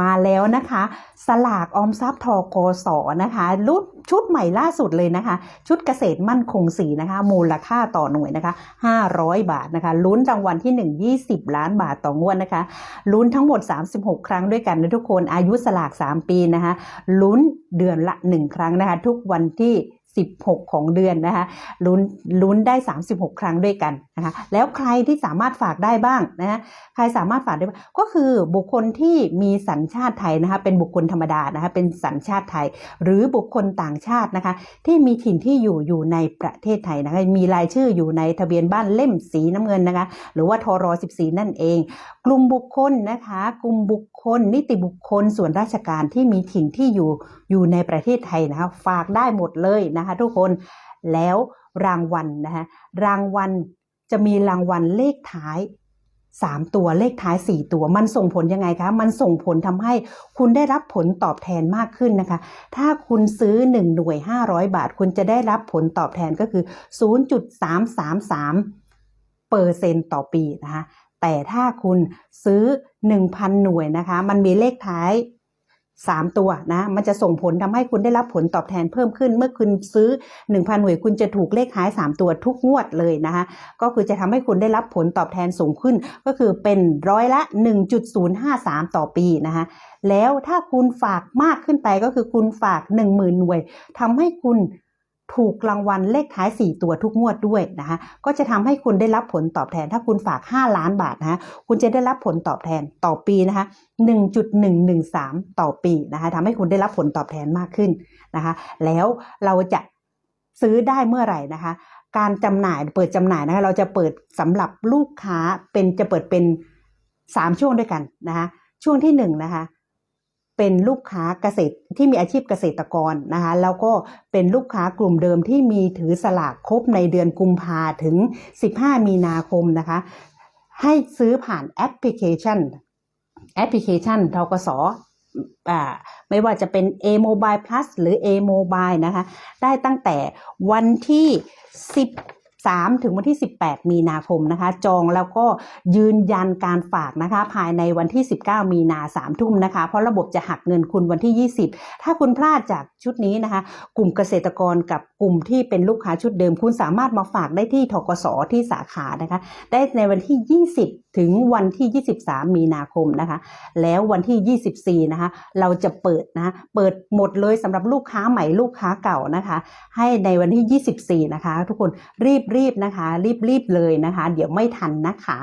มาแล้วนะคะ สลากออมทรัพย์ทกสนะคะรุ่นชุดใหม่ล่าสุดเลยนะคะ ชุดเกษตรมั่นคงสีนะคะ มูลค่าต่อหน่วยนะคะ 500 บาทนะคะลุ้นรางวัลที่ 1 20 ล้านบาทต่องวดนะคะลุ้นทั้งหมด 36 ครั้งด้วยกันนะทุกคนอายุสลาก 3 ปีนะคะลุ้นเดือนละ 1 ครั้งนะคะ ทุกวันที่ 16ของเดือนนะคะลุ้นลุ้นได้ 36 ครั้งด้วยกันนะคะแล้วใครที่สามารถฝากได้บ้างนะะใครสามารถฝากได้ก็คือบุคคลที่มีสัญชาติไทยนะคะเป็นบุคคลธรรมดานะคะเป็นสัญชาติไทย หรือบุคคลต่างชาตินะคะที่มีถิ่นที่อยู่อยู่ในประเทศไทยนะคะมีรายชื่ออยู่ในทะเบียนบ้านเล่มสีน้ำเงินนะคะหรือว่าทร14 นั่นเอง กลุ่มบุคคลนะคะกลุ่มบุคคล นิติบุคคลส่วนราชการที่มีถิ่นที่อยู่อยู่ในประเทศไทยนะคะฝากได้หมดเลยนะคะทุกคนแล้วรางวัลนะคะรางวัลจะมีรางวัลเลขท้าย3ตัวเลขท้าย4ตัว มันส่งผลยังไงคะ มันส่งผลทำให้คุณได้รับผลตอบแทนมากขึ้นนะคะ ถ้าคุณซื้อ1หน่วย500บาท คุณจะได้รับผลตอบแทนก็คือ0.333เปอร์เซ็นต์ต่อปีนะคะ แต่ถ้าคุณซื้อ1,000หน่วยนะคะ มันมีเลขท้าย 3 ตัวนะ มันจะส่งผลทำให้คุณได้รับผลตอบแทนเพิ่มขึ้น เมื่อคุณซื้อ 1,000 หน่วยคุณจะถูกเลขท้าย 3 ตัวทุกงวดเลยนะคะ ก็คือจะทำให้คุณได้รับผลตอบแทนสูงขึ้น ก็คือเป็นร้อยละ 1.053 ต่อปีนะคะ แล้วถ้าคุณฝากมากขึ้นไปก็คือคุณฝาก 10,000 หน่วยทำให้คุณ ถูกรางวัลเลขท้าย 4 ตัวทุกงวดด้วยนะคะก็จะทำให้คุณได้รับผลตอบแทน ถ้าคุณฝาก 5 ล้านบาทนะคะคุณจะได้รับผลตอบแทนต่อปีนะคะ1.113 ต่อปีนะคะทำให้คุณได้รับผลตอบแทนมากขึ้นนะคะ แล้วเราจะซื้อได้เมื่อไหร่นะคะ การจำหน่ายเปิดจำหน่ายนะคะเราจะเปิดสำหรับลูกค้าเป็นจะเปิดเป็น 3 ช่วงด้วยกันนะคะช่วงที่1นะคะ เป็นลูกค้าเกษตรที่มีอาชีพเกษตรกรนะคะแล้วก็เป็นลูกค้ากลุ่มเดิมที่มีถือสลากครบในเดือนกุมภาถึง 15 มีนาคมนะคะ ให้ซื้อผ่านแอปพลิเคชัน แอปพลิเคชันทกสไม่ว่าจะเป็น A Mobile Plus หรือ A Mobile นะคะ ได้ตั้งแต่วันที่ 10 3 ถึงวันที่ 18 มีนาคมนะคะ จองแล้วก็ยืนยันการฝากนะคะ ภายในวันที่ 19 มีนา3ทุ่มนะคะ เพราะระบบจะหักเงินคุณวันที่ 20 ถ้าคุณพลาดจากชุดนี้นะคะ กลุ่มเกษตรกรกับกลุ่มที่เป็นลูกค้าชุดเดิม คุณสามารถมาฝากได้ที่ทกสที่สาขานะคะ ได้ในวันที่ 20 ถึงวันที่ 23 มีนาคมนะคะ แล้ววันที่ 24 นะคะ เราจะเปิดนะะเปิดหมดเลยสำหรับลูกค้าใหม่ลูกค้าเก่านะคะ ให้ในวันที่ 24 นะคะ ทุกคนรีบรีบๆนะคะ รีบรีบๆเลยนะคะ เดี๋ยวไม่ทันนะคะ